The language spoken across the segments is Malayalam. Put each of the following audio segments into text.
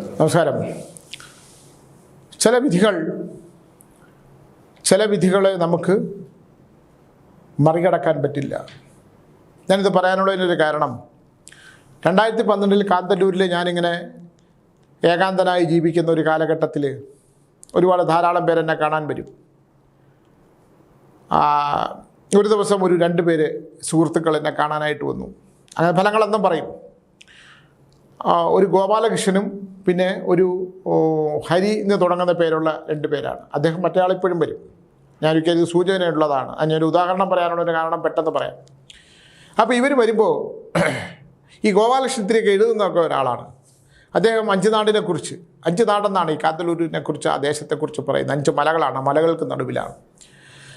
നമസ്കാരം. ചില വിധികൾ ചില വിധികളെ നമുക്ക് മറികടക്കാൻ പറ്റില്ല. ഞാനിത് പറയാനുള്ളതിനൊരു കാരണം. രണ്ടായിരത്തി പന്ത്രണ്ടിൽ കാന്തല്ലൂരിൽ ഞാനിങ്ങനെ ഏകാന്തനായി ജീവിക്കുന്ന ഒരു കാലഘട്ടത്തിൽ ഒരുപാട് ധാരാളം പേരെന്നെ കാണാൻ വരും. ഒരു ദിവസം ഒരു രണ്ട് പേര് സുഹൃത്തുക്കൾ എന്നെ കാണാനായിട്ട് വന്നു. അങ്ങനെ ഫലങ്ങളെന്നും പറയും ഒരു ഗോപാലകൃഷ്ണനും പിന്നെ ഒരു ഹരി എന്ന് തുടങ്ങുന്ന പേരുള്ള രണ്ട് പേരാണ്. അദ്ദേഹം മറ്റേ ആളിപ്പോഴും വരും. ഞാനൊരിക്കൽ ഇത് സൂചനയുള്ളതാണ്. അത് ഞാനൊരു ഉദാഹരണം പറയാനുള്ള ഒരു കാരണം പെട്ടെന്ന് പറയാം. അപ്പോൾ ഇവർ വരുമ്പോൾ ഈ ഗോപാലകൃഷ്ണത്തിലേക്ക് എഴുതുന്നൊക്കെ ഒരാളാണ്. അദ്ദേഹം അഞ്ച് നാടിനെ കുറിച്ച് അഞ്ച് നാടെന്നാണ് ഈ കാത്തലൂരിനെ കുറിച്ച് ആ ദേശത്തെക്കുറിച്ച് പറയുന്നത്. അഞ്ച് മലകളാണ് മലകൾക്ക് നടുവിലാണ്.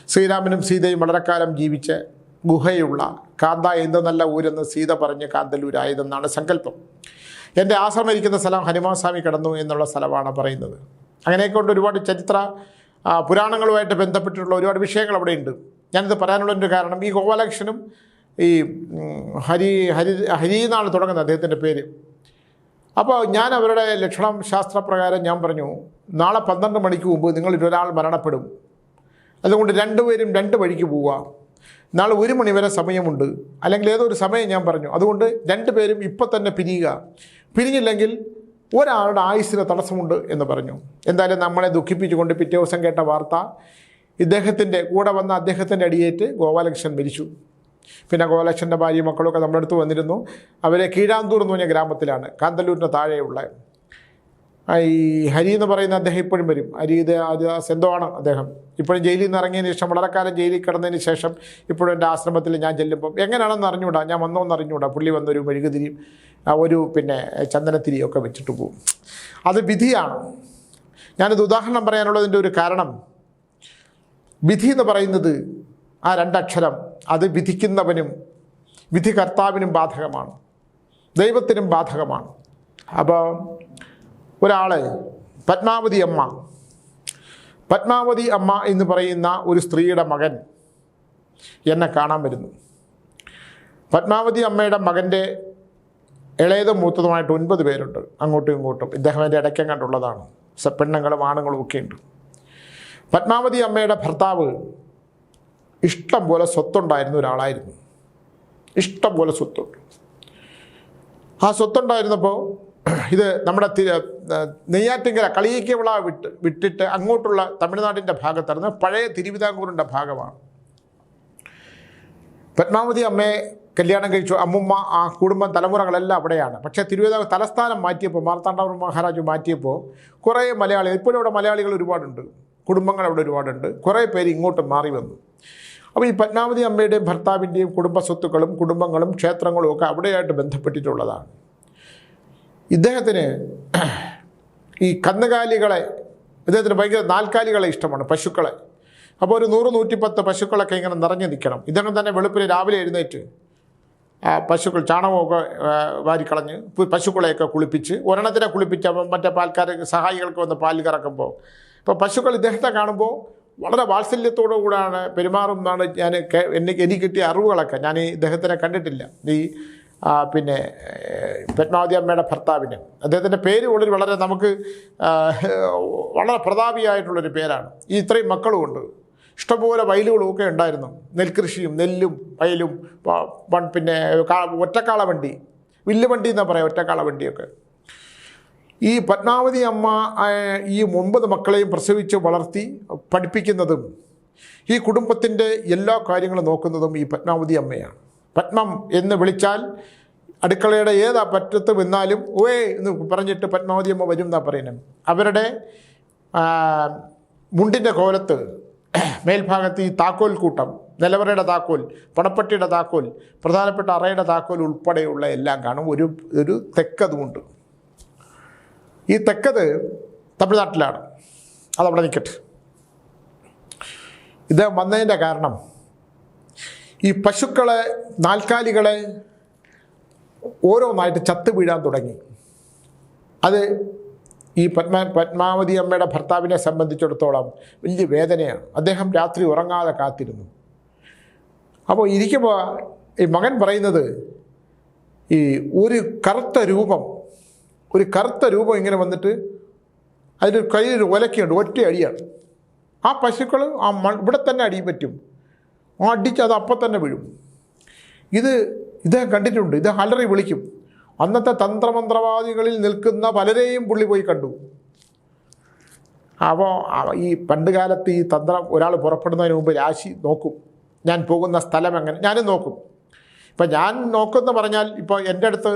ശ്രീരാമനും സീതയും വളരെക്കാലം ജീവിച്ച ഗുഹയുള്ള കാന്ത എന്ത് നല്ല ഊരെന്ന് സീത പറഞ്ഞ് കാന്തല്ലൂരായതെന്നാണ് സങ്കല്പം. എന്റെ ആശ്രമം ഇരിക്കുന്ന സ്ഥലം ഹനുമാസ്വാമി കിടന്നു എന്നുള്ള സ്ഥലമാണ് പറയുന്നത്. അങ്ങനെയൊക്കെ കൊണ്ട് ഒരുപാട് ചരിത്ര പുരാണങ്ങളുമായിട്ട് ബന്ധപ്പെട്ടിട്ടുള്ള ഒരുപാട് വിഷയങ്ങൾ അവിടെയുണ്ട്. പറയാനുള്ള ഒരു കാരണം ഈ ഗോപാലകൃഷ്ണനും ഈ ഹരി ഹരി ഹരി എന്നാണ് തുടങ്ങുന്നത് അദ്ദേഹത്തിന്റെ പേര്. അപ്പോൾ ഞാൻ അവരുടെ ലക്ഷണം ശാസ്ത്രപ്രകാരം ഞാൻ പറഞ്ഞു നാളെ പന്ത്രണ്ട് മണിക്ക് മുമ്പ് നിങ്ങളിൽ ഒരാൾ മരണപ്പെടും. അതുകൊണ്ട് രണ്ടുപേരും രണ്ട് വഴിക്ക് പോവുക. നാളെ ഒരു മണിവരെ സമയമുണ്ട്. അല്ലെങ്കിൽ ഏതോ ഒരു സമയം ഞാൻ പറഞ്ഞു. അതുകൊണ്ട് രണ്ടുപേരും ഇപ്പം തന്നെ പിരിയുക. പിരിഞ്ഞില്ലെങ്കിൽ ഒരാളുടെ ആയുസ്സിന് തടസ്സമുണ്ട് എന്ന് പറഞ്ഞു. എന്തായാലും നമ്മളെ ദുഃഖിപ്പിച്ചുകൊണ്ട് പിറ്റേ ദിവസം കേട്ട വാർത്ത ഇദ്ദേഹത്തിന്റെ കൂടെ വന്ന അദ്ദേഹത്തിന്റെ അടിയേറ്റ് ഗോപാലകൃഷ്ണൻ മരിച്ചു. പിന്നെ ഗോപാലകൃഷ്ണന്റെ ഭാര്യ മക്കളൊക്കെ നമ്മുടെ അടുത്ത് വന്നിരുന്നു. അവരെ കീഴാന്തൂർ എന്ന് പറഞ്ഞ ഗ്രാമത്തിലാണ് കാന്തല്ലൂരിന്റെ താഴെയുള്ള. ഈ ഹരി എന്ന് പറയുന്ന അദ്ദേഹം ഇപ്പോഴും വരും. ഹരി അത് എന്തോ ആണ് അദ്ദേഹം? ഇപ്പോഴും ജയിലിൽ നിന്ന് ഇറങ്ങിയതിന് ശേഷം വളരെക്കാലം കാലം ജയിലിൽ കിടന്നതിന് ശേഷം ഇപ്പോഴും എന്റെ ആശ്രമത്തിൽ ഞാൻ ചെല്ലുമ്പം എങ്ങനെയാണെന്ന് അറിഞ്ഞുകൂടാ? ഞാൻ വന്നോ എന്ന് അറിഞ്ഞുകൂടാ? പുള്ളി വന്നൊരു മെഴുകുതിരിയും ഒരു പിന്നെ ചന്ദനത്തിരിയൊക്കെ വെച്ചിട്ട് പോകും അത് വിധിയാണ്. ഞാനിത് ഉദാഹരണം പറയാനുള്ളതിന്റെ ഒരു കാരണം. വിധി എന്ന് പറയുന്നത് ആ രണ്ടക്ഷരം അത് വിധിക്കുന്നവനും വിധി കർത്താവിനും ബാധകമാണ്. ദൈവത്തിനും ബാധകമാണ്. അപ്പോൾ ഒരാൾ പത്മാവതി അമ്മ പത്മാവതി അമ്മ എന്ന് പറയുന്ന ഒരു സ്ത്രീയുടെ മകൻ എന്നെ കാണാൻ വരുന്നു. പത്മാവതി അമ്മയുടെ മകന്റെ ഇളയതും മൂത്തതുമായിട്ട് ഒൻപത് പേരുണ്ട്. അങ്ങോട്ടും ഇങ്ങോട്ടും. ഇദ്ദേഹം എന്റെ ഇടയ്ക്കം കണ്ടുള്ളതാണ്. പെണ്ണുങ്ങളും ആണുങ്ങളും ഒക്കെ ഉണ്ട് പത്മാവതി അമ്മയുടെ ഭർത്താവ് ഇഷ്ടം പോലെ സ്വത്തുണ്ടായിരുന്ന ഒരാളായിരുന്നു. ഇഷ്ടം പോലെ സ്വത്തുണ്ട് ആ സ്വത്തുണ്ടായിരുന്നപ്പോൾ ഇത് നമ്മുടെ തിര നെയ്യാറ്റിങ്കര കളിയിക്കവിള വിട്ട് വിട്ടിട്ട് അങ്ങോട്ടുള്ള തമിഴ്നാടിന്റെ ഭാഗത്തായിരുന്നു. പഴയ തിരുവിതാംകൂറിന്റെ ഭാഗമാണ്. പത്മാവതി അമ്മയെ കല്യാണം കഴിച്ചു. അമ്മുമ്മ ആ കുടുംബം തലമുറകളെല്ലാം അവിടെയാണ്. പക്ഷേ തിരുവിതാംകൂർ തലസ്ഥാനം മാറ്റിയപ്പോൾ മാർത്താണ്ഡവർ മഹാരാജ് മാറ്റിയപ്പോൾ കുറേ മലയാളികൾ ഇപ്പോഴും ഇവിടെ മലയാളികൾ ഒരുപാടുണ്ട്. കുടുംബങ്ങൾ അവിടെ ഒരുപാടുണ്ട്. കുറേ പേര് ഇങ്ങോട്ട് മാറി വന്നു. അപ്പോൾ ഈ പത്മാവതി അമ്മയുടെയും ഭർത്താവിന്റെയും കുടുംബ സ്വത്തുക്കളും കുടുംബങ്ങളും ക്ഷേത്രങ്ങളും ഒക്കെ അവിടെയായിട്ട് ബന്ധപ്പെട്ടിട്ടുള്ളതാണ്. ഇദ്ദേഹത്തിന് ഈ കന്നുകാലികളെ ഇദ്ദേഹത്തിന് ഭയങ്കര നാൽക്കാലികളെ ഇഷ്ടമാണ് പശുക്കളെ. അപ്പോൾ ഒരു നൂറ് നൂറ്റിപ്പത്ത് പശുക്കളൊക്കെ ഇങ്ങനെ നിറഞ്ഞു നിൽക്കണം. ഇദ്ദേഹം തന്നെ വെളുപ്പിന് രാവിലെ എഴുന്നേറ്റ് പശുക്കൾ ചാണകമൊക്കെ വാരിക്കളഞ്ഞ് പശുക്കളെയൊക്കെ കുളിപ്പിച്ച് ഒരെണ്ണത്തിനെ കുളിപ്പിച്ച് മറ്റേ പാൽക്കാർ സഹായികൾക്ക് വന്ന് പാൽ കറക്കുമ്പോൾ. ഇപ്പോൾ പശുക്കൾ ഇദ്ദേഹത്തെ കാണുമ്പോൾ വളരെ വാത്സല്യത്തോടു കൂടാണ് പെരുമാറുന്നതാണ് ഞാൻ എനിക്ക് എനിക്ക് കിട്ടിയ അറിവുകളൊക്കെ. ഞാൻ ഈ ഇദ്ദേഹത്തിനെ കണ്ടിട്ടില്ല. ഈ പിന്നെ പത്മാവതി അമ്മയുടെ ഭർത്താവിന്. അദ്ദേഹത്തിന്റെ പേര് വളരെ വളരെ നമുക്ക് വളരെ പ്രതാപിയായിട്ടുള്ളൊരു പേരാണ്. ഈ ഇത്രയും മക്കളുമുണ്ട്. ഇഷ്ടംപോലെ വയലുകളും ഒക്കെ ഉണ്ടായിരുന്നു. നെൽകൃഷിയും നെല്ലും വയലും പിന്നെ ഒറ്റക്കാള വണ്ടി വില്ല് വണ്ടി എന്നാ പറയാം ഒറ്റക്കാള വണ്ടിയൊക്കെ ഈ പത്മാവതി അമ്മ ഈ ഒമ്പത് മക്കളെയും പ്രസവിച്ച് വളർത്തി പഠിപ്പിക്കുന്നതും ഈ കുടുംബത്തിന്റെ എല്ലാ കാര്യങ്ങളും നോക്കുന്നതും ഈ പത്മാവതി അമ്മയാണ്. പത്മം എന്ന് വിളിച്ചാൽ അടുക്കളയുടെ ഏതാ പറ്റത്ത് വന്നാലും ഓയേ എന്ന് പറഞ്ഞിട്ട് പത്മാവതി അമ്മ വരും എന്നാ പറയുന്നത്. അവരുടെ മുണ്ടിന്റെ കോലത്ത് മേൽഭാഗത്ത് ഈ താക്കോൽ കൂട്ടം നിലവറയുടെ താക്കോൽ പണപ്പെട്ടിയുടെ താക്കോൽ പ്രധാനപ്പെട്ട അറയുടെ താക്കോൽ ഉൾപ്പെടെയുള്ള എല്ലാം കാണും. ഒരു ഒരു തെക്കതുമുണ്ട്. ഈ തെക്കത് തമിഴ്നാട്ടിലാണ്. അതവിടെ നിൽക്കട്ടെ ഇദ്ദേഹം വന്നതിന്റെ കാരണം ഈ പശുക്കളെ നാൽക്കാലികളെ ഓരോന്നായിട്ട് ചത്ത് വീഴാൻ തുടങ്ങി. അത് ഈ പത്മ പത്മാവതി അമ്മയുടെ ഭർത്താവിനെ സംബന്ധിച്ചിടത്തോളം വലിയ വേദനയാണ്. അദ്ദേഹം രാത്രി ഉറങ്ങാതെ കാത്തിരുന്നു. അപ്പോൾ ഇരിക്കുമ്പോൾ ഈ മകൻ പറയുന്നത് ഈ ഒരു കറുത്ത രൂപം ഒരു കറുത്ത രൂപം ഇങ്ങനെ വന്നിട്ട് അതിന്റെ കയ്യിൽ ഒലക്കയുണ്ട് ഒറ്റ അടിയാണ്. ആ പശുക്കൾ ആ മൺ ഇവിടെ തന്നെ അടിയും പറ്റും. ആ അടിച്ച് അത് അപ്പം തന്നെ വീഴും. ഇത് ഇദ്ദേഹം കണ്ടിട്ടുണ്ട്. ഇത് അലറി വിളിക്കും. അന്നത്തെ തന്ത്രമന്ത്രവാദികളിൽ നിൽക്കുന്ന പലരെയും പുള്ളി പോയി കണ്ടു. അപ്പോൾ ഈ പണ്ട് കാലത്ത് ഈ തന്ത്രം ഒരാൾ പുറപ്പെടുന്നതിന് മുമ്പ് രാശി നോക്കും. ഞാൻ പോകുന്ന സ്ഥലം എങ്ങനെ? ഞാനും നോക്കും. ഇപ്പം ഞാൻ നോക്കുമെന്ന് പറഞ്ഞാൽ ഇപ്പോൾ എന്റെ അടുത്ത്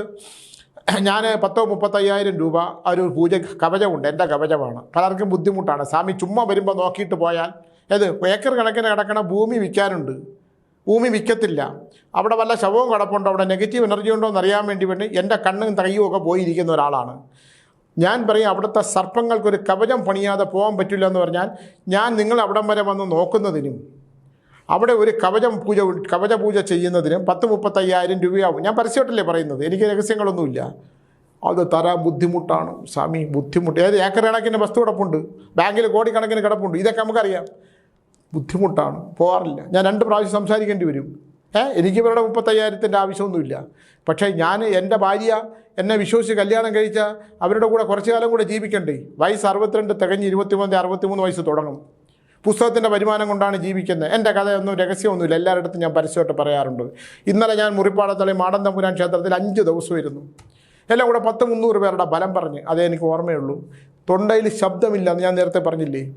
ഞാൻ പത്തോ മുപ്പത്തയ്യായിരം രൂപ ഒരു പൂജ കവചമുണ്ട്. എന്റെ കവചമാണ്. പലർക്കും ബുദ്ധിമുട്ടാണ്. സ്വാമി ചുമ്മാ വരുമ്പോൾ നോക്കിയിട്ട് പോയാൽ ഏത് ഏക്കർ കണക്കിന് കിടക്കണ ഭൂമി വിൽക്കാനുണ്ട്. ഭൂമി വിൽക്കത്തില്ല അവിടെ വല്ല ശവവും കിടപ്പുണ്ടോ? അവിടെ നെഗറ്റീവ് എനർജി ഉണ്ടോ എന്ന് അറിയാൻ വേണ്ടി വേണ്ടി എന്റെ കണ്ണും തയ്യും ഒക്കെ പോയിരിക്കുന്ന ഒരാളാണ്. ഞാൻ പറയും അവിടുത്തെ സർപ്പങ്ങൾക്കൊരു കവചം പണിയാതെ പോകാൻ പറ്റില്ല എന്ന് പറഞ്ഞാൽ ഞാൻ നിങ്ങൾ അവിടം വരെ വന്ന് നോക്കുന്നതിനും അവിടെ ഒരു കവചം പൂജ കവച പൂജ ചെയ്യുന്നതിനും പത്ത് മുപ്പത്തയ്യായിരം രൂപയാവും. ഞാൻ പരസ്യമായിട്ടല്ലേ പറയുന്നത്? എനിക്ക് രഹസ്യങ്ങളൊന്നുമില്ല. അത് തരാൻ ബുദ്ധിമുട്ടാണ്. സ്വാമി ബുദ്ധിമുട്ട്. ഏത് ഏക്കർ കണക്കിന് വസ്തു കിടപ്പുണ്ട്? ബാങ്കിൽ കോടിക്കണക്കിന് കിടപ്പുണ്ട്. ഇതൊക്കെ നമുക്കറിയാം. ബുദ്ധിമുട്ടാണ്. പോകാറില്ല. ഞാൻ രണ്ട് പ്രാവശ്യം സംസാരിക്കേണ്ടി വരും. ഏ? എനിക്ക് ഇവരുടെ മുപ്പത്തയ്യായിരത്തിന്റെ ആവശ്യമൊന്നുമില്ല. പക്ഷേ ഞാൻ എന്റെ ഭാര്യ എന്നെ വിശ്വസിച്ച് കല്യാണം കഴിച്ച അവരുടെ കൂടെ കുറച്ചു കാലം കൂടെ ജീവിക്കണ്ടേ? വയസ്സ് അറുപത്തിരണ്ട് തികഞ്ഞ് ഇരുപത്തിമൂന്ന് അറുപത്തിമൂന്ന് വയസ്സ് തുടങ്ങും. പുസ്തകത്തിന്റെ വരുമാനം കൊണ്ടാണ് ജീവിക്കുന്നത്. എന്റെ കഥയൊന്നും രഹസ്യമൊന്നുമില്ല. എല്ലാവരുടെ ഞാൻ പരസ്യമായിട്ട് പറയാറുണ്ട്. ഇന്നലെ ഞാൻ മുറിപ്പാടത്തളി മാടൻ തമ്പുരാൻ ക്ഷേത്രത്തിൽ അഞ്ച് ദിവസം ഇരുന്നു. എല്ലാം കൂടെ പത്ത് മുന്നൂറ് പേരുടെ ബലം പറഞ്ഞ്. അതേ എനിക്ക് ഓർമ്മയുള്ളൂ. തൊണ്ടയിൽ ശബ്ദമില്ല എന്ന് ഞാൻ നേരത്തെ പറഞ്ഞില്ലേ?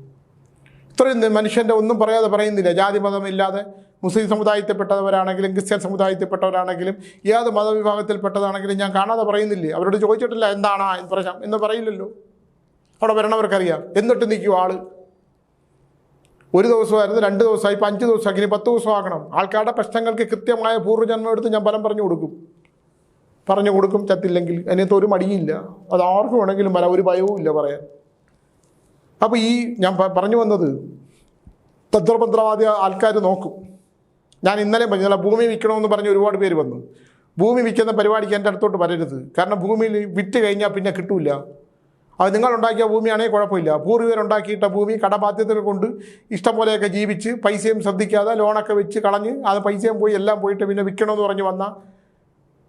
ഇത്രയും മനുഷ്യന്റെ ഒന്നും പറയാതെ പറയുന്നില്ല. ജാതി മതമില്ലാതെ മുസ്ലിം സമുദായത്തിൽപ്പെട്ടവരാണെങ്കിലും ക്രിസ്ത്യൻ സമുദായത്തിൽപ്പെട്ടവരാണെങ്കിലും ഏത് മതവിഭാഗത്തിൽപ്പെട്ടതാണെങ്കിലും ഞാൻ കാണാതെ പറയുന്നില്ലേ? അവരോട് ചോദിച്ചിട്ടില്ല എന്താണ് പ്രശ്നം? എന്ന് പറയില്ലല്ലോ. അവിടെ വരണവർക്കറിയാം. എന്നിട്ട് നിൽക്കും ആൾ ഒരു ദിവസമായിരുന്നു രണ്ട് ദിവസമായി ഇപ്പം അഞ്ച് ദിവസമാക്കി ഇനി പത്ത് ദിവസം ആക്കണം ആൾക്കാരുടെ പ്രശ്നങ്ങൾക്ക് കൃത്യമായ പൂർവജന്മം എടുത്ത് ഞാൻ ഫലം പറഞ്ഞു കൊടുക്കും. പറഞ്ഞു കൊടുക്കും ചത്തില്ലെങ്കിൽ. അതിനകത്ത് ഒരു മടിയില്ല. അത് ആർക്കും വേണമെങ്കിലും വരാം ഒരു ഭയവും ഇല്ല പറയാൻ. അപ്പോൾ ഈ ഞാൻ പറഞ്ഞു വന്നത് തന്ത്രപന്ത്രവാദി ആൾക്കാർ നോക്കും. ഞാൻ ഇന്നലെ പറഞ്ഞില്ല ഭൂമി വിൽക്കണമെന്ന് പറഞ്ഞ് ഒരുപാട് പേര് വന്നു. ഭൂമി വിൽക്കുന്ന പരിപാടിക്ക് എന്റെ അടുത്തോട്ട് വരരുത്. കാരണം ഭൂമിയിൽ വിറ്റ് കഴിഞ്ഞാൽ പിന്നെ കിട്ടില്ല. അത് നിങ്ങളുണ്ടാക്കിയ ഭൂമിയാണെങ്കിൽ കുഴപ്പമില്ല. പൂർവികരുണ്ടാക്കിയിട്ട ഭൂമി കടബാധ്യതകൾ കൊണ്ട് ഇഷ്ടം പോലെയൊക്കെ ജീവിച്ച് പൈസയും ശ്രദ്ധിക്കാതെ ലോണൊക്കെ വെച്ച് കളഞ്ഞ് അത് പൈസയും പോയി എല്ലാം പോയിട്ട് പിന്നെ വിൽക്കണമെന്ന് പറഞ്ഞ് വന്നാൽ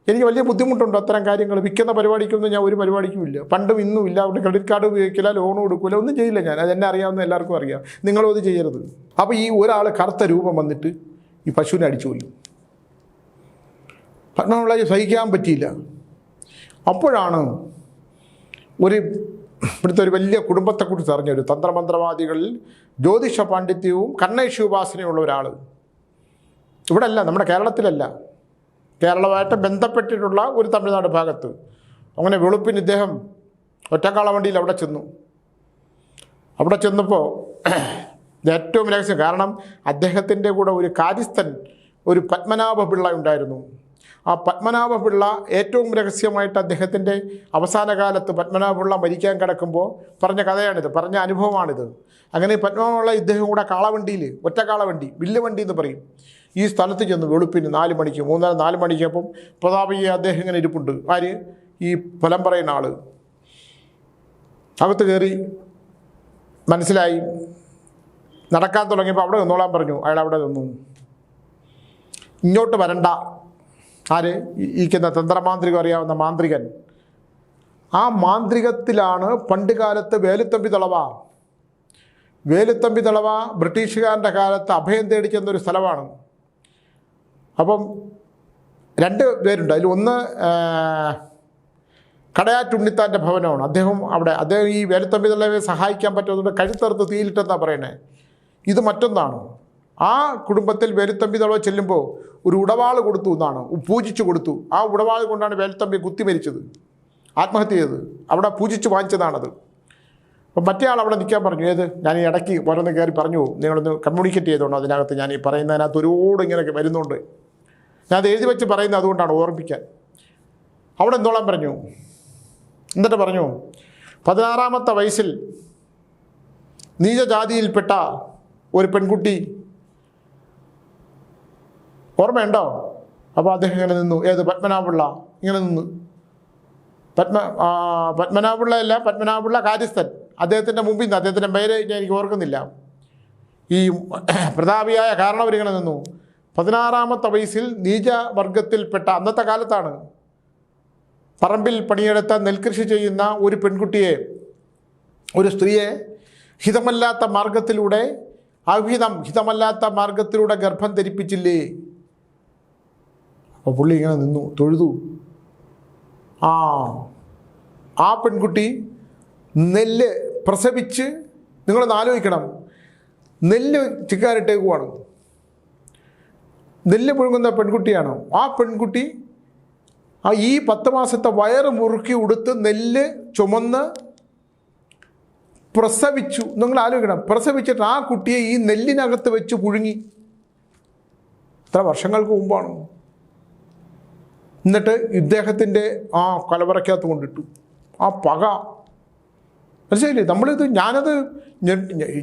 എനിക്ക് വലിയ ബുദ്ധിമുട്ടുണ്ട് അത്തരം കാര്യങ്ങൾ. വിൽക്കുന്ന പരിപാടിക്കൊന്നും ഞാൻ ഒരു പരിപാടിക്കും ഇല്ല. പണ്ടും ഇന്നും ഇല്ല. അവരുടെ ക്രെഡിറ്റ് കാർഡ് ഉപയോഗിക്കില്ല ലോൺ എടുക്കില്ല ഒന്നും ചെയ്യില്ല ഞാൻ. അത് എന്നെ അറിയാവുന്ന എല്ലാവർക്കും അറിയാം. നിങ്ങളും അത് ചെയ്യരുത്. അപ്പോൾ ഈ ഒരാൾ കറുത്ത രൂപം വന്നിട്ട് ഈ പശുവിനെ അടിച്ചു കൊല്ലും. പത്മനാഭ സഹിക്കാൻ പറ്റിയില്ല. അപ്പോഴാണ് ഒരു ഇവിടുത്തെ ഒരു വലിയ കുടുംബത്തെക്കുറിച്ച് അറിഞ്ഞ ഒരു തന്ത്രമന്ത്രവാദികളിൽ ജ്യോതിഷ പാണ്ഡിത്യവും കണ്ണേശി ഉപാസനയുള്ള ഒരാൾ ഇവിടെ അല്ല നമ്മുടെ കേരളത്തിലല്ല. കേരളമായിട്ട് ബന്ധപ്പെട്ടിട്ടുള്ള ഒരു തമിഴ്നാട് ഭാഗത്ത്. അങ്ങനെ വെളുപ്പിന് ഇദ്ദേഹം ഒറ്റക്കാള വണ്ടിയിൽ അവിടെ ചെന്നു. അവിടെ ചെന്നപ്പോൾ ഏറ്റവും രഹസ്യം. കാരണം അദ്ദേഹത്തിന്റെ കൂടെ ഒരു കാര്യസ്ഥൻ ഒരു പത്മനാഭ പിള്ള ഉണ്ടായിരുന്നു. ആ പത്മനാഭ പിള്ള ഏറ്റവും രഹസ്യമായിട്ട് അദ്ദേഹത്തിന്റെ അവസാന കാലത്ത് പത്മനാഭ പിള്ള മരിക്കാൻ കിടക്കുമ്പോൾ പറഞ്ഞ കഥയാണിത് പറഞ്ഞ അനുഭവമാണിത്. അങ്ങനെ പത്മനാഭപിള്ള ഇദ്ദേഹം കൂടെ കാളവണ്ടിയിൽ ഒറ്റ കാളവണ്ടി വില്ലുവണ്ടി എന്ന് പറയും. ഈ സ്ഥലത്ത് ചെന്ന് വെളുപ്പിന് നാല് മണിക്ക് മൂന്നര നാല് മണിക്ക് അപ്പം പ്രതാപിയെ അദ്ദേഹം ഇങ്ങനെ ഇരിപ്പുണ്ട്. ആര്? ഈ ഫലം പറയുന്ന ആൾ അകത്ത് കയറി മനസ്സിലായി. നടക്കാൻ തുടങ്ങിയപ്പോൾ അവിടെ നിന്നോളാൻ പറഞ്ഞു. അയാൾ അവിടെ നിന്നു. ഇങ്ങോട്ട് വരണ്ട. ആര്? ഇരിക്കുന്ന തന്ത്രമാന്ത്രികം അറിയാവുന്ന മാന്ത്രികൻ. ആ മാന്ത്രികത്തിലാണ് പണ്ട് കാലത്ത് വേലുത്തമ്പി തളവ. വേലുത്തമ്പി തളവ ബ്രിട്ടീഷുകാരന്റെ കാലത്ത് അഭയം തേടി ചെന്നൊരു സ്ഥലമാണ്. അപ്പം രണ്ട് പേരുണ്ട്. അതിൽ ഒന്ന് കടയാറ്റുണ്ണിത്താന്റെ ഭവനമാണ്. അദ്ദേഹം അവിടെ അദ്ദേഹം ഈ വേലുത്തമ്പി തളവയെ സഹായിക്കാൻ പറ്റുന്നതുകൊണ്ട് കഴുത്തറുത്ത് തീയിലിട്ടെന്നാണ് പറയണേ. ഇത് മറ്റൊന്നാണ്. ആ കുടുംബത്തിൽ വേലുത്തമ്പി തളവ ചെല്ലുമ്പോൾ ഒരു ഉടവാൾ കൊടുത്തു എന്നാണ്. പൂജിച്ചു കൊടുത്തു. ആ ഉടവാൾ കൊണ്ടാണ് വേലുത്തമ്പി കുത്തി മരിച്ചത്. ആത്മഹത്യ ചെയ്തത്. അവിടെ പൂജിച്ച് വാങ്ങിച്ചതാണത്. അപ്പം മറ്റേ ആൾ അവിടെ നിൽക്കാൻ പറഞ്ഞു. ഏത്? ഞാൻ ഈ ഇടയ്ക്ക് ഓരോന്ന് കയറി പറഞ്ഞു. നിങ്ങളൊന്ന് കമ്മ്യൂണിക്കേറ്റ് ചെയ്തോണ്ട് അതിനകത്ത് ഞാൻ ഈ പറയുന്നതിനകത്ത് ഒരുപാട് ഇങ്ങനെയൊക്കെ വരുന്നുണ്ട്. ഞാൻ അത് എഴുതി വെച്ച് പറയുന്നത് അതുകൊണ്ടാണ് ഓർമ്മിക്കാൻ. അവിടെ എന്തോളം പറഞ്ഞു? എന്നിട്ട് പറഞ്ഞു പതിനാറാമത്തെ വയസ്സിൽ നീചജാതിയിൽപ്പെട്ട ഒരു പെൺകുട്ടി ഓർമ്മയുണ്ടോ? അപ്പോൾ അദ്ദേഹം ഇങ്ങനെ നിന്നു. ഏത്? പത്മനാഭപിള്ള. ഇങ്ങനെ നിന്നു. പത്മ പത്മനാഭുള്ള പത്മനാഭപിള്ളയല്ല പത്മനാഭപിള്ള കാര്യസ്ഥൻ. അദ്ദേഹത്തിന്റെ മുമ്പിൽ നിന്ന് അദ്ദേഹത്തിന്റെ പേര് ഞാൻ എനിക്ക് ഓർക്കുന്നില്ല. ഈ പ്രതാപിയായ കാരണവരിങ്ങനെ നിന്നു. പതിനാറാമത്തെ വയസ്സിൽ നീചവർഗത്തിൽപ്പെട്ട അന്നത്തെ കാലത്താണ് പറമ്പിൽ പണിയെടുത്ത നെൽകൃഷി ചെയ്യുന്ന ഒരു പെൺകുട്ടിയെ ഒരു സ്ത്രീയെ ഹിതമല്ലാത്ത മാർഗത്തിലൂടെ അഹിതം ഹിതമല്ലാത്ത മാർഗത്തിലൂടെ ഗർഭം ധരിപ്പിച്ചില്ലേ? അപ്പോൾ പുള്ളി ഇങ്ങനെ നിന്നു തൊഴുതു. ആ ആ പെൺകുട്ടി നെല്ല് പ്രസവിച്ച് നിങ്ങളൊന്ന് ആലോചിക്കണം. നെല്ല് ചിക്കാനിട്ടേക്കുവാണ്. നെല്ല് പുഴുങ്ങുന്ന പെൺകുട്ടിയാണോ? ആ പെൺകുട്ടി ആ ഈ പത്ത് മാസത്തെ വയറ് മുറുക്കി ഉടുത്ത് നെല്ല് ചുമന്ന് പ്രസവിച്ചു. നിങ്ങൾ ആലോചിക്കണം. പ്രസവിച്ചിട്ട് ആ കുട്ടിയെ ഈ നെല്ലിനകത്ത് വെച്ച് പുഴുങ്ങി. എത്ര വർഷങ്ങൾക്ക് മുമ്പാണ്? എന്നിട്ട് ഇദ്ദേഹത്തിന്റെ ആ കലവറയ്ക്കകത്ത് കൊണ്ടിട്ടു. ആ പക മനസ്സിലായില്ലേ? നമ്മളിത് ഞാനത്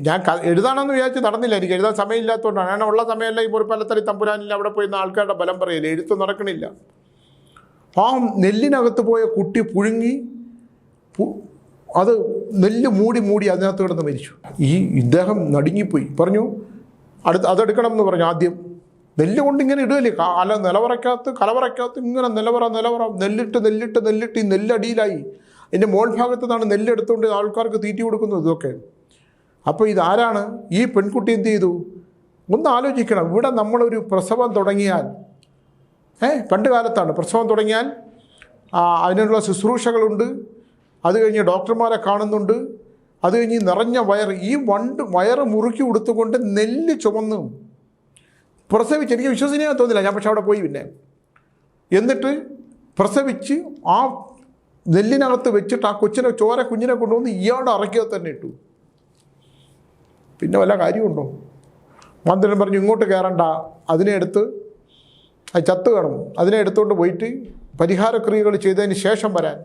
ഞാൻ എഴുതാണെന്ന് വിചാരിച്ച് നടന്നില്ല എനിക്ക് എഴുതാൻ സമയമില്ലാത്തതുകൊണ്ടാണ്. കാരണം ഉള്ള സമയമല്ല ഈ പൊറുപ്പലത്തറി തമ്പുരാനിൽ അവിടെ പോയി നിന്ന് ആൾക്കാരുടെ ബലം പറയില്ല എഴുത്ത് നടക്കണില്ല. ആ നെല്ലിനകത്ത് പോയ കുട്ടി പുഴുങ്ങി അത് നെല്ല് മൂടി മൂടി അതിനകത്ത് കിടന്ന് മരിച്ചു. ഈ ഇദ്ദേഹം നടുങ്ങിപ്പോയി. പറഞ്ഞു അടുത്ത് അതെടുക്കണം എന്ന് പറഞ്ഞു ആദ്യം. നെല്ല് കൊണ്ട് ഇങ്ങനെ ഇടുകയല്ലേ? അല്ല നിലവറയ്ക്കകത്ത് കലവറയ്ക്കകത്ത് ഇങ്ങനെ നിലവറ നിലവറ. നെല്ലിട്ട് നെല്ലിട്ട് നെല്ലിട്ട് ഈ നെല്ലടിയിലായി. അതിന്റെ മോൾ ഭാഗത്ത് നിന്നാണ് നെല്ലെടുത്തുകൊണ്ട് ആൾക്കാർക്ക് തീറ്റി കൊടുക്കുന്നത് ഇതൊക്കെ. അപ്പോൾ ഇതാരാണ്? ഈ പെൺകുട്ടി എന്ത് ചെയ്തു? ഒന്ന് ആലോചിക്കണം. ഇവിടെ നമ്മളൊരു പ്രസവം തുടങ്ങിയാൽ ഏ പണ്ട് കാലത്താണ് പ്രസവം തുടങ്ങിയാൽ അതിനുള്ള ശുശ്രൂഷകളുണ്ട്. അത് കഴിഞ്ഞ് ഡോക്ടർമാരെ കാണുന്നുണ്ട്. അത് കഴിഞ്ഞ് നിറഞ്ഞ വയർ ഈ വണ്ട് വയറ് മുറുക്കി കൊടുത്തുകൊണ്ട് നെല്ല് ചുമന്നു. പ്രസവിച്ച് എനിക്ക് വിശ്വസിക്കാൻ തോന്നില്ല. ഞാൻ പക്ഷെ അവിടെ പോയി പിന്നെ. എന്നിട്ട് പ്രസവിച്ച് ആ നെല്ലിനകത്ത് വെച്ചിട്ട് ആ കൊച്ചിനെ ചോര കുഞ്ഞിനെ കൊണ്ടുവന്ന് ഇയാളുടെ അറക്കുക തന്നെ ഇട്ടു. പിന്നെ വല്ല കാര്യമുണ്ടോ? മന്ത്രി പറഞ്ഞു ഇങ്ങോട്ട് കയറണ്ട അതിനെ എടുത്ത് അത് ചത്ത് കാണും അതിനെ എടുത്തുകൊണ്ട് പോയിട്ട് പരിഹാരക്രിയകൾ ചെയ്തതിന് ശേഷം വരാൻ.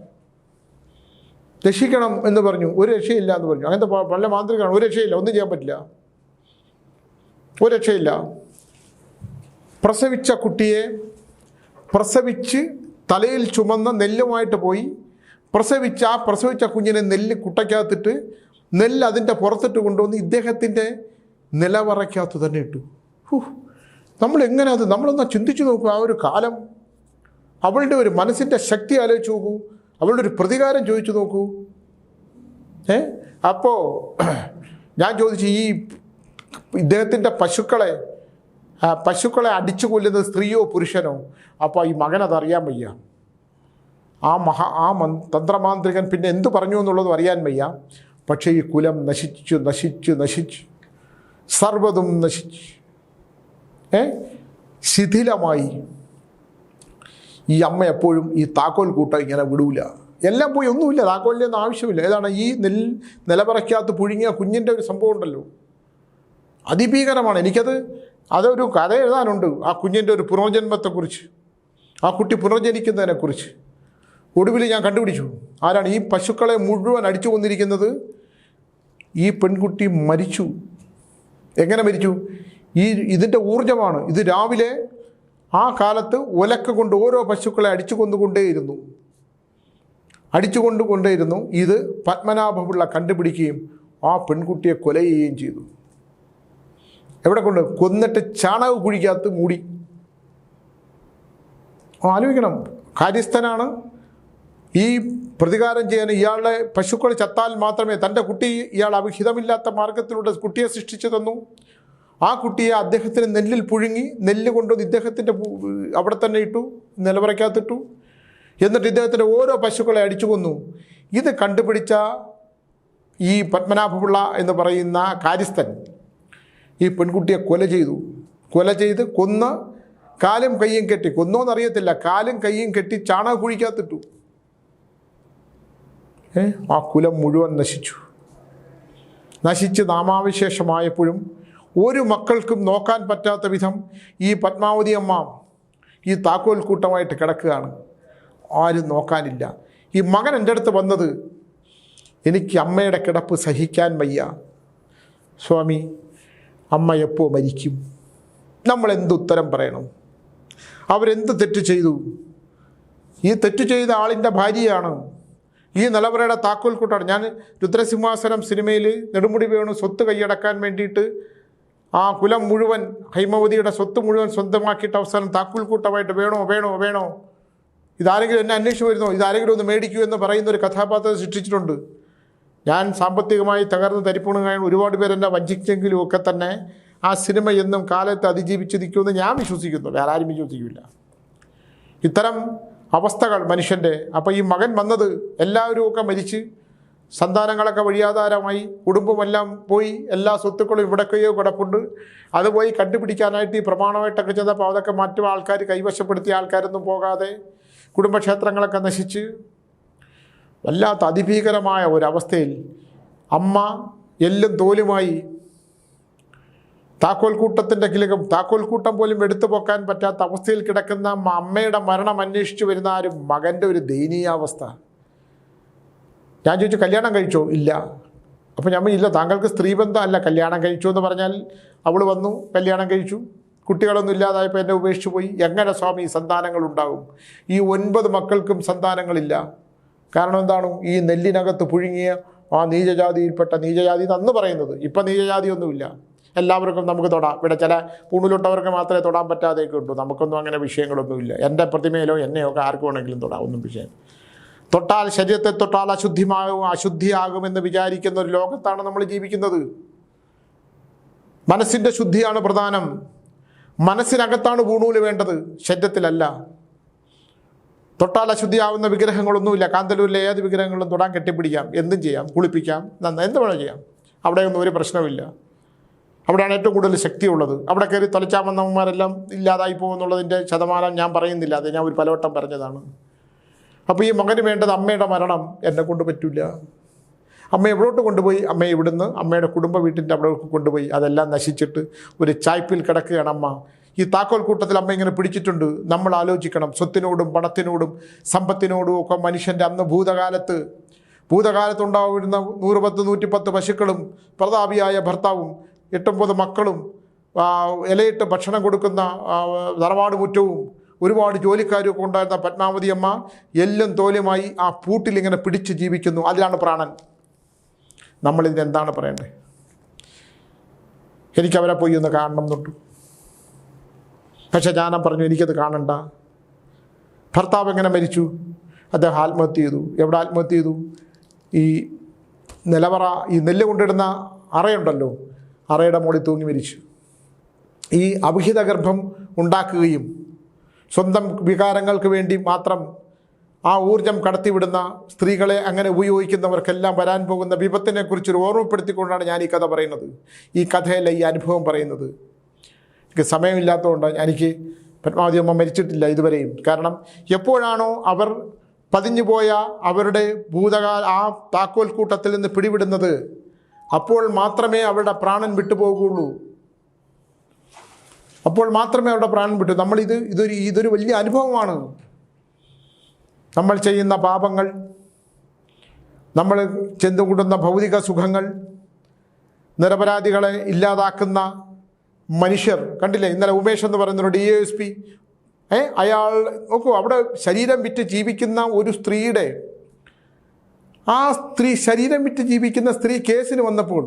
രക്ഷിക്കണം എന്ന് പറഞ്ഞു. ഒരു രക്ഷയില്ല എന്ന് പറഞ്ഞു. അങ്ങനത്തെ പല മാന്ത്രികമാണ് ഒരു രക്ഷയില്ല. ഒന്നും ചെയ്യാൻ പറ്റില്ല. ഒരു രക്ഷയില്ല. പ്രസവിച്ച കുട്ടിയെ പ്രസവിച്ച് തലയിൽ ചുമന്ന നെല്ലുമായിട്ട് പോയി പ്രസവിച്ച ആ പ്രസവിച്ച കുഞ്ഞിനെ നെല്ല് കുട്ടയ്ക്കകത്തിട്ട് നെല്ല് അതിന്റെ പുറത്തിട്ട് കൊണ്ടുവന്ന് ഇദ്ദേഹത്തിന്റെ നിലവറയ്ക്കകത്ത് തന്നെ ഇട്ടു. നമ്മൾ എങ്ങനെ അത് നമ്മളൊന്ന് ചിന്തിച്ചു നോക്കൂ ആ ഒരു കാലം. അവളുടെ ഒരു മനസ്സിന്റെ ശക്തി ആലോചിച്ച് നോക്കൂ. അവളുടെ ഒരു പ്രതികാരം ചോദിച്ചു നോക്കൂ. ഏ? അപ്പോൾ ഞാൻ ചോദിച്ചു ഈ ഇദ്ദേഹത്തിന്റെ പശുക്കളെ പശുക്കളെ അടിച്ചു കൊല്ലുന്നത് സ്ത്രീയോ പുരുഷനോ? അപ്പോൾ ഈ മകനതറിയാൻ വയ്യ. ആ മഹാ ആ മന് തന്ത്രമാന്ത്രികൻ പിന്നെ എന്തു പറഞ്ഞു എന്നുള്ളത് അറിയാൻ വയ്യ. പക്ഷേ ഈ കുലം നശിച്ചു നശിച്ചു നശിച്ചു. സർവതും നശിച്ചു. ഏ? ശിഥിലമായി. ഈ അമ്മ എപ്പോഴും ഈ താക്കോൽ കൂട്ടം ഇങ്ങനെ വിടൂല. എല്ലാം പോയി ഒന്നുമില്ല താക്കോലിന്റെ ആവശ്യമില്ല. ഏതാണ്? ഈ നെൽ നിലപറയ്ക്കാത്ത പുഴുങ്ങിയ കുഞ്ഞിന്റെ ഒരു സംഭവം ഉണ്ടല്ലോ. അതിഭീകരമാണ്. എനിക്കത് അതൊരു കഥ എഴുതാനുണ്ട്. ആ കുഞ്ഞിന്റെ ഒരു പുനർജന്മത്തെക്കുറിച്ച്. ആ കുട്ടി പുനർജനിക്കുന്നതിനെക്കുറിച്ച്. ഒടുവിൽ ഞാൻ കണ്ടുപിടിച്ചു. ആരാണ് ഈ പശുക്കളെ മുഴുവൻ അടിച്ചു കൊന്നിരിക്കുന്നത്? ഈ പെൺകുട്ടി മരിച്ചു. എങ്ങനെ മരിച്ചു? ഈ ഇതിന്റെ ഊർജമാണ് ഇത് രാവിലെ ആ കാലത്ത് ഒലക്ക കൊണ്ട് ഓരോ പശുക്കളെ അടിച്ചു കൊന്നുകൊണ്ടേയിരുന്നു. അടിച്ചു കൊണ്ടുകൊണ്ടേയിരുന്നു. ഇത് പത്മനാഭപിള്ള കണ്ടുപിടിക്കുകയും ആ പെൺകുട്ടിയെ കൊല ചെയ്യുകയും ചെയ്തു. എവിടെ കൊണ്ട്? കൊന്നിട്ട് ചാണക കുഴിക്കകത്ത് മൂടി. ആലോചിക്കണം. കാര്യസ്ഥനാണ്. ഈ പ്രതികാരം ചെയ്യാൻ ഇയാളെ പശുക്കൾ ചത്താൽ മാത്രമേ തന്റെ കുട്ടി ഇയാൾ അവിഹിതമില്ലാത്ത മാർഗത്തിലൂടെ കുട്ടിയെ സൃഷ്ടിച്ചു തന്നു. ആ കുട്ടിയെ അദ്ദേഹത്തിന് നെല്ലിൽ പുഴുങ്ങി നെല്ല് കൊണ്ടുവന്ന് ഇദ്ദേഹത്തിന്റെ അവിടെ തന്നെ ഇട്ടു നിലവറയ്ക്കകത്തിട്ടു. എന്നിട്ട് ഇദ്ദേഹത്തിന്റെ ഓരോ പശുക്കളെ അടിച്ചു കൊന്നു. ഇത് കണ്ടുപിടിച്ച ഈ പത്മനാഭപിള്ള എന്ന് പറയുന്ന കാര്യസ്ഥൻ ഈ പെൺകുട്ടിയെ കൊല ചെയ്തു. കൊല ചെയ്ത് കൊന്ന് കാലും കയ്യും കെട്ടി. കൊന്നോന്നറിയത്തില്ല. കാലും കയ്യും കെട്ടി ചാണക കുഴിക്കകത്തിട്ടു. ഏ ആ കുലം മുഴുവൻ നശിച്ചു. നശിച്ച് നാമാവിശേഷമായപ്പോഴും ഒരു മക്കൾക്കും നോക്കാൻ പറ്റാത്ത വിധം ഈ പത്മാവതി അമ്മ ഈ താക്കോൽ കൂട്ടമായിട്ട് കിടക്കുകയാണ്. ആരും നോക്കാനില്ല. ഈ മകൻ എന്റെ അടുത്ത് വന്നത് എനിക്ക് അമ്മയുടെ കിടപ്പ് സഹിക്കാൻ വയ്യ. സ്വാമി അമ്മ എപ്പോൾ മരിക്കും? നമ്മൾ എന്ത് ഉത്തരം പറയണം? അവരെന്ത് തെറ്റ് ചെയ്തു? ഈ തെറ്റ് ചെയ്ത ആളിന്റെ ഭാര്യയാണ് ഈ നിലവറയുടെ താക്കോൽ കൂട്ടാണ്. ഞാൻ രുദ്രസിംഹാസനം സിനിമയിൽ നെടുമുടി വേണു സ്വത്ത് കൈയടക്കാൻ വേണ്ടിയിട്ട് ആ കുലം മുഴുവൻ ഹൈമവതിയുടെ സ്വത്ത് മുഴുവൻ സ്വന്തമാക്കിയിട്ട് അവസാനം താക്കോൽ കൂട്ടമായിട്ട് വേണോ വേണോ വേണോ? ഇതാരെങ്കിലും എന്നെ അന്വേഷിച്ച് വരുന്നോ? ഇതാരെങ്കിലും ഒന്ന് മേടിക്കൂ എന്ന് പറയുന്ന ഒരു കഥാപാത്രം സൃഷ്ടിച്ചിട്ടുണ്ട്. ഞാൻ സാമ്പത്തികമായി തകർന്ന് തരിപ്പുണങ്ങാൻ ഒരുപാട് പേരെന്നെ വഞ്ചിച്ചെങ്കിലും ഒക്കെ തന്നെ ആ സിനിമ എന്നും കാലത്ത് അതിജീവിച്ച് നിൽക്കുമെന്ന് ഞാൻ വിശ്വസിക്കുന്നു വേറെ ആരും വിശ്വസിക്കില്ല. ഇത്തരം അവസ്ഥകൾ മനുഷ്യന്റെ. അപ്പോൾ ഈ മകൻ വന്നത് എല്ലാവരും ഒക്കെ മരിച്ച് സന്താനങ്ങളൊക്കെ വഴിയാധാരമായി കുടുംബമെല്ലാം പോയി. എല്ലാ സ്വത്തുക്കളും ഇവിടൊക്കെയോ കിടപ്പുണ്ട്. അത് പോയി കണ്ടുപിടിക്കാനായിട്ട് ഈ പ്രമാണമായിട്ടൊക്കെ ചെന്നപ്പോൾ അതൊക്കെ മറ്റു ആൾക്കാർ കൈവശപ്പെടുത്തിയ ആൾക്കാരൊന്നും പോകാതെ കുടുംബക്ഷേത്രങ്ങളൊക്കെ നശിച്ച് വല്ലാത്ത അതിഭീകരമായ ഒരവസ്ഥയിൽ അമ്മ എല്ലും തോലുമായി താക്കോൽ കൂട്ടത്തിന്റെ കിലകം താക്കോൽ കൂട്ടം പോലും എടുത്തു പോക്കാൻ പറ്റാത്ത അവസ്ഥയിൽ കിടക്കുന്ന അമ്മ- അമ്മയുടെ മരണം അന്വേഷിച്ചു വരുന്ന ആ ഒരു മകന്റെ ഒരു ദയനീയാവസ്ഥ ഞാൻ ചോദിച്ചു കല്യാണം കഴിച്ചോ? ഇല്ല. അപ്പോൾ ഞാൻ ഇല്ല താങ്കൾക്ക് സ്ത്രീബന്ധം അല്ല കല്യാണം കഴിച്ചു? എന്ന് പറഞ്ഞാൽ അവൾ വന്നു കല്യാണം കഴിച്ചു. കുട്ടികളൊന്നും ഇല്ലാതായപ്പോൾ എന്നെ ഉപേക്ഷിച്ചു പോയി. എങ്ങനെ സ്വാമി സന്താനങ്ങൾ ഉണ്ടാകും ഈ ഒൻപത് മക്കൾക്കും സന്താനങ്ങളില്ല. കാരണം എന്താണ്? ഈ നെല്ലിനകത്ത് പുഴുങ്ങിയ ആ നീചജാതിയിൽപ്പെട്ട നീചജാതി എന്ന് പറയുന്നത്. ഇപ്പം നീചജാതിയൊന്നുമില്ല. എല്ലാവർക്കും നമുക്ക് തൊടാം. ഇവിടെ ചില പൂണിലുട്ടവർക്ക് മാത്രമേ തൊടാൻ പറ്റാതെയൊക്കെ ഉള്ളൂ. നമുക്കൊന്നും അങ്ങനെ വിഷയങ്ങളൊന്നുമില്ല. എന്റെ പ്രതിമയിലോ എന്നെയോ ഒക്കെ ആർക്ക് വേണമെങ്കിലും തൊടാം. ഒന്നും വിഷയം തൊട്ടാൽ ശരീരത്തെ തൊട്ടാൽ അശുദ്ധിമാകും അശുദ്ധിയാകുമെന്ന് വിചാരിക്കുന്ന ഒരു ലോകത്താണ് നമ്മൾ ജീവിക്കുന്നത്. മനസ്സിന്റെ ശുദ്ധിയാണ് പ്രധാനം. മനസ്സിനകത്താണ് പൂണൂൽ വേണ്ടത്. ശരീരത്തിലല്ല. തൊട്ടാൽ അശുദ്ധിയാവുന്ന വിഗ്രഹങ്ങളൊന്നുമില്ല. കാന്തല്ലൂരിലെ ഏത് വിഗ്രഹങ്ങളും തൊടാൻ കെട്ടിപ്പിടിക്കാം. എന്തും ചെയ്യാം. കുളിപ്പിക്കാം. നന്ന എന്ത് വേണം ചെയ്യാം. അവിടെയൊന്നും ഒരു പ്രശ്നമില്ല അവിടെയാണ് ഏറ്റവും കൂടുതൽ ശക്തിയുള്ളത്. അവിടെ കയറി തലച്ചാമന്നവന്മാരെല്ലാം ഇല്ലാതായി പോകുന്നുള്ളതിന്റെ ശതമാനം ഞാൻ പറയുന്നില്ല. അത് ഞാൻ ഒരു പലവട്ടം പറഞ്ഞതാണ്. അപ്പോൾ ഈ മകന് വേണ്ടത് അമ്മയുടെ മരണം എന്നെ കൊണ്ട് പറ്റില്ല അമ്മ എവിടോട്ട് കൊണ്ടുപോയി? അമ്മ ഇവിടുന്ന്. അമ്മയുടെ കുടുംബ വീട്ടിന്റെ അവിടെ കൊണ്ടുപോയി. അതെല്ലാം നശിച്ചിട്ട് ഒരു ചായ്പിൽ കിടക്കുകയാണ് അമ്മ. ഈ താക്കോൽ കൂട്ടത്തിൽ അമ്മ ഇങ്ങനെ പിടിച്ചിട്ടുണ്ട്. നമ്മൾ ആലോചിക്കണം. സ്വത്തിനോടും പണത്തിനോടും സമ്പത്തിനോടും ഒക്കെ മനുഷ്യന്റെ അന്ന് ഭൂതകാലത്ത്. ഭൂതകാലത്തുണ്ടാവുന്ന നൂറ് പത്ത് നൂറ്റിപ്പത്ത് പശുക്കളും പ്രതാപിയായ ഭർത്താവും എട്ടൊമ്പത് മക്കളും ഇലയിട്ട് ഭക്ഷണം കൊടുക്കുന്ന തറവാട് മുറ്റവും ഒരുപാട് ജോലിക്കാരും ഒക്കെ ഉണ്ടായിരുന്ന പത്മാവതി അമ്മ എല്ലും തോലുമായി ആ പൂട്ടിലിങ്ങനെ പിടിച്ച് ജീവിക്കുന്നു. അതിലാണ് പ്രാണൻ. നമ്മളിതിന് എന്താണ് പറയേണ്ടത് എനിക്കവരെ പോയി ഒന്ന് കാണണം എന്നുണ്ട് പക്ഷെ ഞാനാ പറഞ്ഞു എനിക്കത് കാണണ്ട. ഭർത്താവ് എങ്ങനെ മരിച്ചു? അദ്ദേഹം ആത്മഹത്യ ചെയ്തു. എവിടെ ആത്മഹത്യ ചെയ്തു? ഈ നിലവറ ഈ നെല്ല് കൊണ്ടിടുന്ന അറയുണ്ടല്ലോ. അറയുടെ മുകളിൽ തൂങ്ങി മരിച്ചു. ഈ അവിഹിത ഗർഭം ഉണ്ടാക്കുകയും സ്വന്തം വികാരങ്ങൾക്ക് വേണ്ടി മാത്രം ആ ഊർജം കടത്തിവിടുന്ന സ്ത്രീകളെ അങ്ങനെ ഉപയോഗിക്കുന്നവർക്കെല്ലാം വരാൻ പോകുന്ന വിപത്തിനെക്കുറിച്ചൊരു ഓർമ്മപ്പെടുത്തിക്കൊണ്ടാണ് ഞാൻ ഈ കഥ പറയുന്നത്. ഈ കഥയല്ല ഈ അനുഭവം പറയുന്നത്. എനിക്ക് സമയമില്ലാത്തതുകൊണ്ട് എനിക്ക് പത്മാവതി അമ്മ മരിച്ചിട്ടില്ല ഇതുവരെയും. കാരണം എപ്പോഴാണോ അവർ പതിഞ്ഞുപോയ അവരുടെ ഭൂതകാല ആ താക്കോൽ കൂട്ടത്തിൽ നിന്ന് പിടിവിടുന്നത് അപ്പോൾ മാത്രമേ അവരുടെ പ്രാണൻ വിട്ടുപോകുള്ളൂ അപ്പോൾ മാത്രമേ അവരുടെ പ്രാണൻ വിട്ടു. നമ്മളിത് ഇതൊരു ഇതൊരു വലിയ അനുഭവമാണ്. നമ്മൾ ചെയ്യുന്ന പാപങ്ങൾ നമ്മൾ ചെന്നുകൂടുന്ന ഭൗതിക സുഖങ്ങൾ നിരപരാധികളെ ഇല്ലാതാക്കുന്ന മനുഷ്യർ. കണ്ടില്ലേ? ഇന്നലെ ഉമേഷ് എന്ന് പറയുന്ന ഡി എസ് പി ഏ അയാൾ നോക്കൂ അവിടെ ശരീരം വിറ്റ് ജീവിക്കുന്ന ഒരു സ്ത്രീയുടെ ആ സ്ത്രീ ശരീരം വിറ്റ് ജീവിക്കുന്ന സ്ത്രീ കേസിന് വന്നപ്പോൾ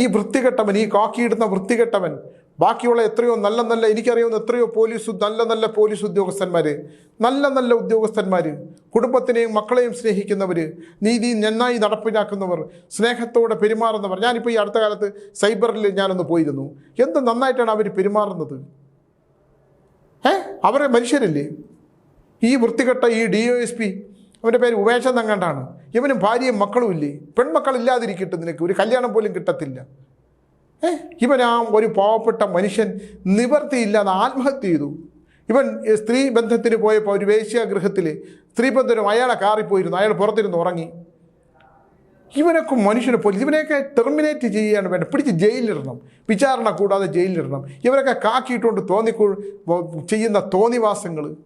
ഈ വൃത്തികെട്ടവൻ ഈ കാക്കിയിടുന്ന വൃത്തികെട്ടവൻ ബാക്കിയുള്ള എത്രയോ നല്ല നല്ല എനിക്കറിയാവുന്ന എത്രയോ പോലീസ് നല്ല നല്ല പോലീസ് ഉദ്യോഗസ്ഥന്മാർ നല്ല നല്ല ഉദ്യോഗസ്ഥന്മാർ കുടുംബത്തിനെയും മക്കളെയും സ്നേഹിക്കുന്നവർ നീതി നന്നായി നടപ്പിലാക്കുന്നവർ സ്നേഹത്തോടെ പെരുമാറുന്നവർ. ഞാനിപ്പോൾ ഈ അടുത്ത കാലത്ത് സൈബറിൽ ഞാനൊന്ന് പോയിരുന്നു. എന്ത് നന്നായിട്ടാണ് അവർ പെരുമാറുന്നത്? ഏ അവരെ മനുഷ്യരല്ലേ? ഈ വൃത്തികെട്ട ഈ ഡി ഒ എസ് പി അവന്റെ പേര് ഉപേഷൻ തങ്ങണ്ടാണ് ഇവനും ഭാര്യയും മക്കളും ഇല്ലേ? പെൺമക്കളില്ലാതിരിക്കട്ടെ നിനക്ക്. ഒരു കല്യാണം പോലും കിട്ടത്തില്ല. ഏ? ഇവൻ ആ ഒരു പാവപ്പെട്ട മനുഷ്യൻ നിവർത്തിയില്ലാതെ ആത്മഹത്യ ചെയ്തു. ഇവൻ സ്ത്രീ ബന്ധത്തിന് പോയപ്പോൾ ഒരു വേശ്യാഗൃഹത്തിൽ സ്ത്രീ ബന്ധനം അയാളെ കാറിപ്പോയിരുന്നു. അയാൾ പുറത്തിരുന്ന് ഉറങ്ങി. ഇവനൊക്കെ മനുഷ്യനെ പോലെ ഇവനെയൊക്കെ ടെർമിനേറ്റ് ചെയ്യുകയാണ് വേണ്ടത്. പിടിച്ച് ജയിലിലിടണം. വിചാരണ കൂടാതെ ജയിലിലിടണം. ഇവരൊക്കെ കാക്കിയിട്ടുകൊണ്ട് തോന്നിക്കൂ ചെയ്യുന്ന തോന്നിവാസങ്ങൾ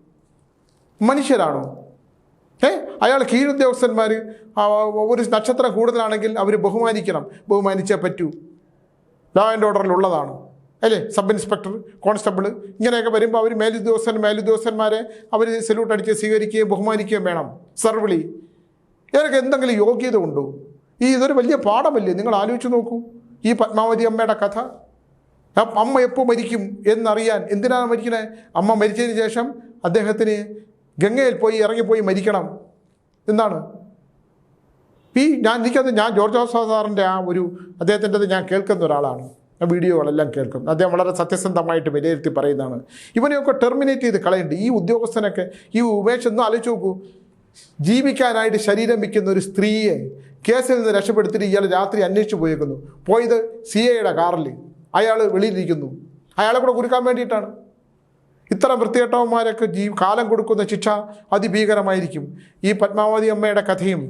മനുഷ്യരാണോ? ഏ അയാൾ കീഴുദ്യോഗസ്ഥന്മാർ ഒരു നക്ഷത്രം കൂടുതലാണെങ്കിൽ അവർ ബഹുമാനിക്കണം. ബഹുമാനിച്ചേ പറ്റൂ. ലോ ആൻഡ് ഓർഡറിലുള്ളതാണ് അല്ലേ? സബ് ഇൻസ്പെക്ടർ കോൺസ്റ്റബിൾ ഇങ്ങനെയൊക്കെ വരുമ്പോൾ അവർ മേലുദ്യോഗസ്ഥൻ മേലുദ്യോഗസ്ഥന്മാരെ അവർ സല്യൂട്ട് അടിച്ച് സ്വീകരിക്കുകയും ബഹുമാനിക്കുകയും വേണം. സർവിളി. ഇവരൊക്കെ എന്തെങ്കിലും യോഗ്യത ഉണ്ടോ? ഈ ഇതൊരു വലിയ പാഠമല്ലേ? നിങ്ങൾ ആലോചിച്ച് നോക്കൂ. ഈ പത്മാവതി അമ്മയുടെ കഥ. അമ്മ എപ്പോൾ മരിക്കും എന്നറിയാൻ എന്തിനാണ് മരിക്കണേ? അമ്മ മരിച്ചതിന് ശേഷം അദ്ദേഹത്തിന് ഗംഗയിൽ പോയി ഇറങ്ങിപ്പോയി മരിക്കണം. എന്താണ്? ഈ ഞാൻ എനിക്കത് ഞാൻ ജോർജ് ജോസഫ് സാറിന്റെ ആ ഒരു അദ്ദേഹത്തിന്റെത് ഞാൻ കേൾക്കുന്ന ഒരാളാണ്. വീഡിയോകളെല്ലാം കേൾക്കും. അദ്ദേഹം വളരെ സത്യസന്ധമായിട്ട് വിലയിരുത്തി പറയുന്നതാണ്. ഇവനെയൊക്കെ ടെർമിനേറ്റ് ചെയ്ത് കളയുന്നുണ്ട് ഈ ഉദ്യോഗസ്ഥനൊക്കെ ഈ ഉമേഷ് ഒന്ന് ആലോചിച്ച് നോക്കൂ. ജീവിക്കാനായിട്ട് ശരീരം വയ്ക്കുന്ന ഒരു സ്ത്രീയെ കേസിൽ നിന്ന് രക്ഷപ്പെടുത്തിയിട്ട് ഇയാൾ രാത്രി അന്വേഷിച്ച് പോയേക്കുന്നു. പോയത് സി എയുടെ കാറിൽ അയാൾ വെളിയിലിരിക്കുന്നു. അയാളെ കൂടെ കുരുക്കാൻ വേണ്ടിയിട്ടാണ്. ഇത്തരം വൃത്തികെട്ടവന്മാരൊക്കെ ജീ കാലം കൊടുക്കുന്ന ശിക്ഷ അതിഭീകരമായിരിക്കും. ഈ പത്മാവതി അമ്മയുടെ കഥയും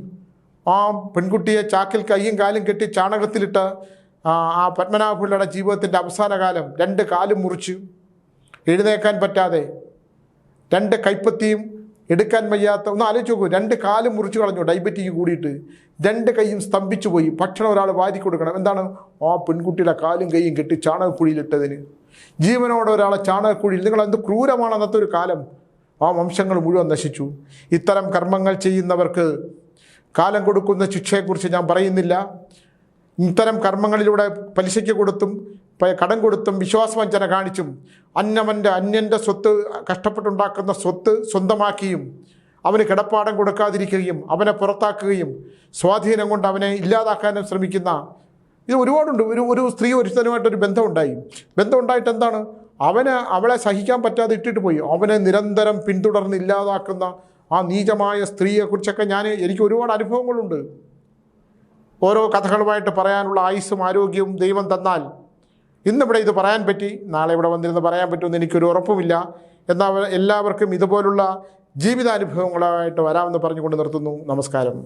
ആ പെൺകുട്ടിയെ ചാക്കിൽ കയ്യും കാലും കെട്ടി ചാണകത്തിലിട്ട് ആ പത്മനാഭപിള്ളയുടെ ജീവിതത്തിന്റെ അവസാന കാലം രണ്ട് കാലും മുറിച്ച് എഴുന്നേക്കാൻ പറ്റാതെ രണ്ട് കൈപ്പത്തിയും എടുക്കാൻ വയ്യാത്ത ഒന്ന് ആലോചിച്ച് നോക്കൂ രണ്ട് കാലും മുറിച്ച് കളഞ്ഞു ഡയബറ്റിക്ക് കൂടിയിട്ട് രണ്ട് കൈയും സ്തംഭിച്ചു പോയി ഭക്ഷണം ഒരാൾ വാരി കൊടുക്കണം. എന്താണ്? ആ പെൺകുട്ടിയുടെ കാലും കൈയും കെട്ടി ചാണകക്കുഴിയിലിട്ടതിന് ജീവനോടെ ഒരാളെ ചാണകക്കുഴിയിൽ നിങ്ങൾ എന്ത് ക്രൂരമാണ് അന്നത്തെ ഒരു കാലം? ആ വംശങ്ങൾ മുഴുവൻ നശിച്ചു. ഇത്തരം കർമ്മങ്ങൾ ചെയ്യുന്നവർക്ക് കാലം കൊടുക്കുന്ന ശിക്ഷയെക്കുറിച്ച് ഞാൻ പറയുന്നില്ല. ഇത്തരം കർമ്മങ്ങളിലൂടെ പലിശയ്ക്ക് കൊടുത്തും കടം കൊടുത്തും വിശ്വാസവഞ്ചന കാണിച്ചും അന്നവന്റെ അന്യന്റെ സ്വത്ത് കഷ്ടപ്പെട്ടുണ്ടാക്കുന്ന സ്വത്ത് സ്വന്തമാക്കിയും അവന് കിടപ്പാടം കൊടുക്കാതിരിക്കുകയും അവനെ പുറത്താക്കുകയും സ്വാധീനം കൊണ്ട് അവനെ ഇല്ലാതാക്കാനും ശ്രമിക്കുന്ന ഇത് ഒരുപാടുണ്ട്. ഒരു ഒരു സ്ത്രീ ഒരുത്തനുമായിട്ടൊരു ബന്ധമുണ്ടായി. ബന്ധമുണ്ടായിട്ട് എന്താണ്? അവന് അവളെ സഹിക്കാൻ പറ്റാതെ ഇട്ടിട്ട് പോയി. അവനെ നിരന്തരം പിന്തുടർന്ന് ഇല്ലാതാക്കുന്ന ആ നീചമായ സ്ത്രീയെക്കുറിച്ചൊക്കെ ഞാൻ എനിക്ക് ഒരുപാട് അനുഭവങ്ങളുണ്ട്. ഓരോ കഥകളുമായിട്ട് പറയാനുള്ള ആയുസ്സും ആരോഗ്യവും ദൈവം തന്നാൽ ഇന്നിവിടെ ഇത് പറയാൻ പറ്റി നാളെ ഇവിടെ വന്നിരുന്ന് പറയാൻ പറ്റുമെന്ന് എനിക്കൊരു ഉറപ്പുമില്ല. എന്നാൽ എല്ലാവർക്കും ഇതുപോലുള്ള ജീവിതാനുഭവങ്ങളായിട്ട് വരാമെന്ന് പറഞ്ഞുകൊണ്ട് നിർത്തുന്നു. നമസ്കാരം.